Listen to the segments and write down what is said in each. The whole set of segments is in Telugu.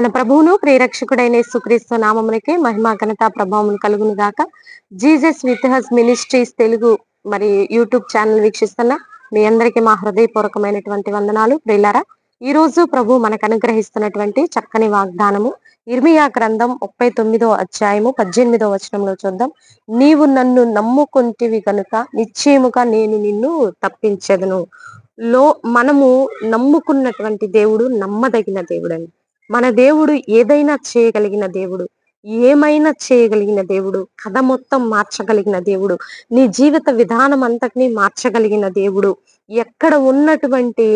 మన ప్రభువును ప్రేరక్షకుడైన సుక్రీస్తు నామములకే మహిమా ఘనత ప్రభావం కలుగును గాక. Jesus with his ministries Telugu మరి యూట్యూబ్ ఛానల్ వీక్షిస్తున్న మీ అందరికీ మా హృదయపూర్వకమైనటువంటి వందనాలు. ప్రియులారా ఈ రోజు ప్రభు మనకు అనుగ్రహిస్తున్నటువంటి చక్కని వాగ్దానము. ఇర్మియా గ్రంథం ముప్పై తొమ్మిదో అధ్యాయము పద్దెనిమిదో వచనంలో చూద్దాం. నీవు నన్ను నమ్ముకుంటివి కనుక నిశ్చయముగా నేను నిన్ను తప్పించదును. లో మనము నమ్ముకున్నటువంటి దేవుడు నమ్మదగిన దేవుడు అని మన దేవుడు ఏదైనా చేయగలిగిన దేవుడు ఏమైనా చేయగలిగిన దేవుడు కథ మొత్తం మార్చగలిగిన దేవుడు నీ జీవిత విధానం అంతటిని మార్చగలిగిన దేవుడు ఎక్కడ ఉన్నటువంటి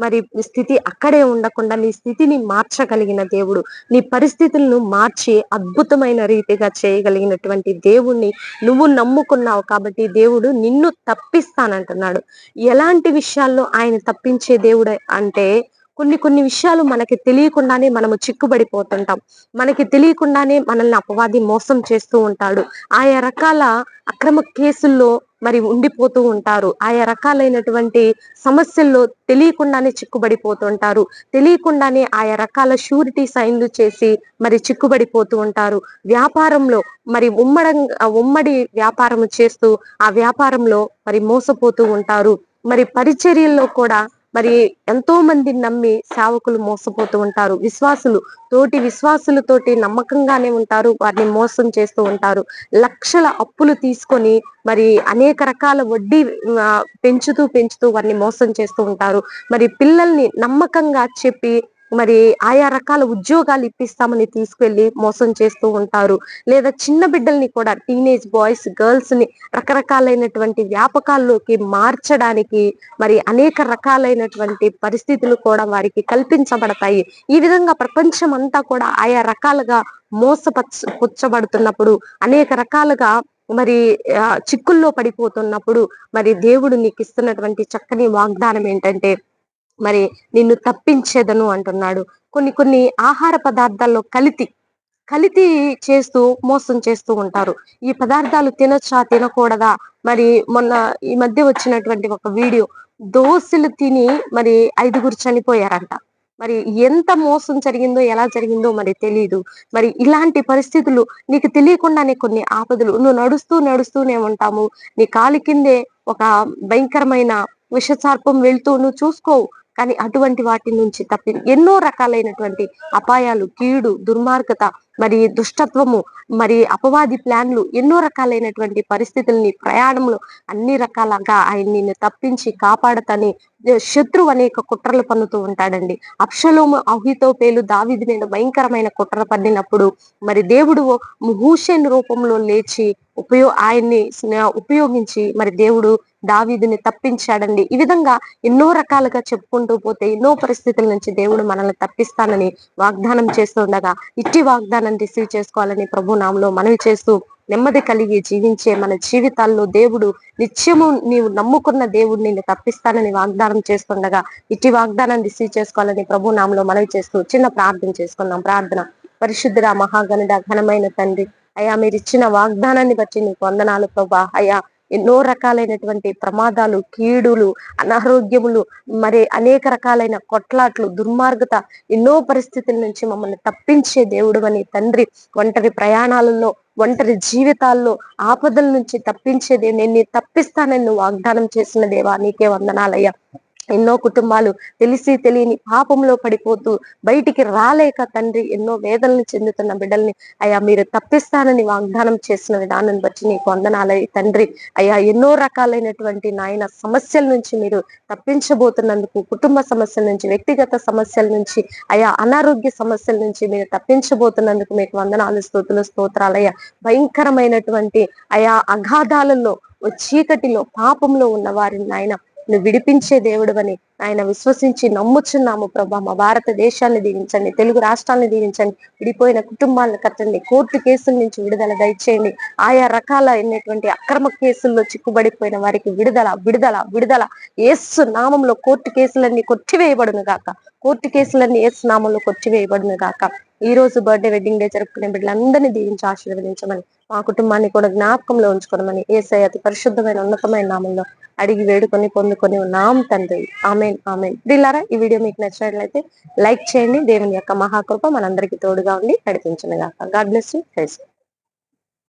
మరి స్థితి అక్కడే ఉండకుండా నీ స్థితిని మార్చగలిగిన దేవుడు నీ పరిస్థితులను మార్చి అద్భుతమైన రీతిగా చేయగలిగినటువంటి దేవుణ్ణి నువ్వు నమ్ముకున్నావు కాబట్టి దేవుడు నిన్ను తప్పిస్తానంటున్నాడు. ఎలాంటి విషయాల్లో ఆయన తప్పించే దేవుడు అంటే కొన్ని కొన్ని విషయాలు మనకి తెలియకుండానే మనము చిక్కుబడిపోతుంటాం. మనకి తెలియకుండానే మనల్ని అపవాది మోసం చేస్తూ ఉంటాడు. ఆయా రకాల అక్రమ కేసుల్లో మరి ఉండిపోతూ ఉంటారు. ఆయా రకాలైనటువంటి సమస్యల్లో తెలియకుండానే చిక్కుబడిపోతుంటారు. తెలియకుండానే ఆయా రకాల షూరిటీ సైన్లు చేసి మరి చిక్కుబడిపోతూ ఉంటారు. వ్యాపారంలో మరి ఉమ్మడ ఉమ్మడి వ్యాపారం చేస్తూ ఆ వ్యాపారంలో మరి మోసపోతూ ఉంటారు. మరి పరిచర్యల్లో కూడా మరి ఎంతో మంది నమ్మి సేవకులు మోసపోతూ ఉంటారు. విశ్వాసులు తోటి విశ్వాసులతోటి నమ్మకంగానే ఉంటారు. వారిని మోసం చేస్తూ ఉంటారు. లక్షల అప్పులు తీసుకొని మరి అనేక రకాల వడ్డీ పెంచుతూ పెంచుతూ వారిని మోసం చేస్తూ ఉంటారు. మరి పిల్లల్ని నమ్మకంగా చెప్పి మరి ఆయా రకాల ఉద్యోగాలు ఇప్పిస్తామని తీసుకెళ్ళి మోసం చేస్తూ ఉంటారు. లేదా చిన్న బిడ్డల్ని కూడా టీనేజ్ బాయ్స్ గర్ల్స్ని రకరకాలైనటువంటి వ్యాపకాల్లోకి మార్చడానికి మరి అనేక రకాలైనటువంటి పరిస్థితులు కూడా వారికి కల్పించబడతాయి. ఈ విధంగా ప్రపంచం అంతా కూడా ఆయా రకాలుగా మోసపచ్చ పుచ్చబడుతున్నప్పుడు అనేక రకాలుగా మరి చిక్కుల్లో పడిపోతున్నప్పుడు మరి దేవుడు నీకు ఇస్తున్నటువంటి చక్కని వాగ్దానం ఏంటంటే మరి నిన్ను తప్పించేదను అంటున్నాడు. కొన్ని కొన్ని ఆహార పదార్థాల్లో కలితి కలితి చేస్తూ మోసం చేస్తూ ఉంటారు. ఈ పదార్థాలు తినొచ్చా తినకూడదా? మరి మొన్న ఈ మధ్య వచ్చినటువంటి ఒక వీడియో దోశలు తిని మరి ఐదుగురు చనిపోయారంట. మరి ఎంత మోసం జరిగిందో ఎలా జరిగిందో మరి తెలియదు మరి ఇలాంటి పరిస్థితులు నీకు తెలియకుండానే కొన్ని ఆపదలు. నువ్వు నడుస్తూ నడుస్తూనే ఉంటాము నీ కాలి కిందే ఒక భయంకరమైన విషచార్పం వెళ్తూ నువ్వు చూసుకోవు కానీ అటువంటి వాటి నుంచి తప్పి ఎన్నో రకాలైనటువంటి అపాయాలు కీడు దుర్మార్గత మరి దుష్టత్వము మరి అపవాది ప్లాన్లు ఎన్నో రకాలైనటువంటి పరిస్థితుల్ని ప్రయాణంలో అన్ని రకాలుగా ఆయన నిన్ను తప్పించి కాపాడతని శత్రువు అనేక కుట్రలు పన్నుతూ ఉంటాడండి. అప్షలోము అహితో పేలు దావిది నేను భయంకరమైన కుట్ర పన్నినప్పుడు మరి దేవుడు హూషన్ రూపంలో లేచి ఉపయో ఆయన్ని ఉపయోగించి మరి దేవుడు దావీదుని తప్పించాడండి. ఈ విధంగా ఎన్నో రకాలుగా చెప్పుకుంటూ పోతే ఎన్నో పరిస్థితుల నుంచి దేవుడు మనల్ని తప్పిస్తానని వాగ్దానం చేస్తుండగా ఇట్టి వాగ్దానం రిసీవ్ చేసుకోవాలని ప్రభు నామలో మనవి చేస్తూ నెమ్మది కలిగి జీవించే మన జీవితాల్లో దేవుడు నిత్యము నీవు నమ్ముకున్న దేవుడు నిన్ను తప్పిస్తానని వాగ్దానం చేస్తుండగా ఇటు వాగ్దానం రిసీవ్ చేసుకోవాలని ప్రభు నామలో మనవి చేస్తూ చిన్న ప్రార్థన చేసుకున్నాం ప్రార్థన. పరిశుద్ధుడ మహాగణుడ ఘనమైన తండ్రి అయ్యా మీరు ఇచ్చిన వాగ్దానాన్ని బట్టి నీకు వందనాలు ప్రభా. అయ్యా ఎన్నో రకాలైనటువంటి ప్రమాదాలు కీడులు అనారోగ్యములు మరి అనేక రకాలైన కొట్లాట్లు దుర్మార్గత ఎన్నో పరిస్థితుల నుంచి మమ్మల్ని తప్పించే దేవుడు అని తండ్రి ఒంటరి ప్రయాణాలలో ఒంటరి జీవితాల్లో ఆపదల నుంచి తప్పించేది నేను తప్పిస్తానని వాగ్దానం చేసిన దేవా నీకే వందనాలయ్యా. ఎన్నో కుటుంబాలు తెలిసి తెలియని పాపంలో పడిపోతూ బయటికి రాలేక తండ్రి ఎన్నో వేదనలు చెందుతున్న బిడ్డల్ని అయ్యా మీరు తప్పిస్తానని వాగ్దానం చేసిన విధానం బట్టి నీకు వందనాలయ తండ్రి. అయ్యా ఎన్నో రకాలైనటువంటి నాయన సమస్యల నుంచి మీరు తప్పించబోతున్నందుకు కుటుంబ సమస్యల నుంచి వ్యక్తిగత సమస్యల నుంచి అయా అనారోగ్య సమస్యల నుంచి మీరు తప్పించబోతున్నందుకు మీకు వందనాలు స్తోతులు స్తోత్రాలయ్యా. భయంకరమైనటువంటి అయా అగాధాలలో చీకటిలో పాపంలో ఉన్న వారిని ఆయన నువ్వు విడిపించే దేవుడు అని ఆయన విశ్వసించి నమ్ముచున్నాము ప్రభా. మా భారతదేశాన్ని దీవించండి తెలుగు రాష్ట్రాన్ని దీవించండి విడిపోయిన కుటుంబాలను కట్టండి కోర్టు కేసుల నుంచి విడుదల దయచేయండి. ఆయా రకాల అయినటువంటి అక్రమ కేసుల్లో చిక్కుబడిపోయిన వారికి విడుదల విడుదల విడుదల. ఏసు నామంలో కోర్టు కేసులన్నీ కొట్టివేయబడును గాక. కోర్టు కేసులన్నీ ఏసు నామంలో కొట్టివేయబడును గాక. ఈ రోజు బర్త్డే వెడ్డింగ్ డే జరుపుకునే బిడ్డలందరినీ దీవించి ఆశీర్వదించమని మా కుటుంబాన్ని కూడా జ్ఞాపకంలో ఉంచుకోమని ఏసై అతి పరిశుద్ధమైన ఉన్నతమైన నామంలో అడిగి వేడుకొని పొందుకొని ఉన్నాం తండ్రి. Amen amen. దిల్లారా ఈ వీడియో మీకు నచ్చినట్లయితే లైక్ చేయండి. దేవుని యొక్క మహాకృప మనందరికీ తోడుగా ఉండి నడిపించిన గాక గాడ్ బ్లెస్ యూ.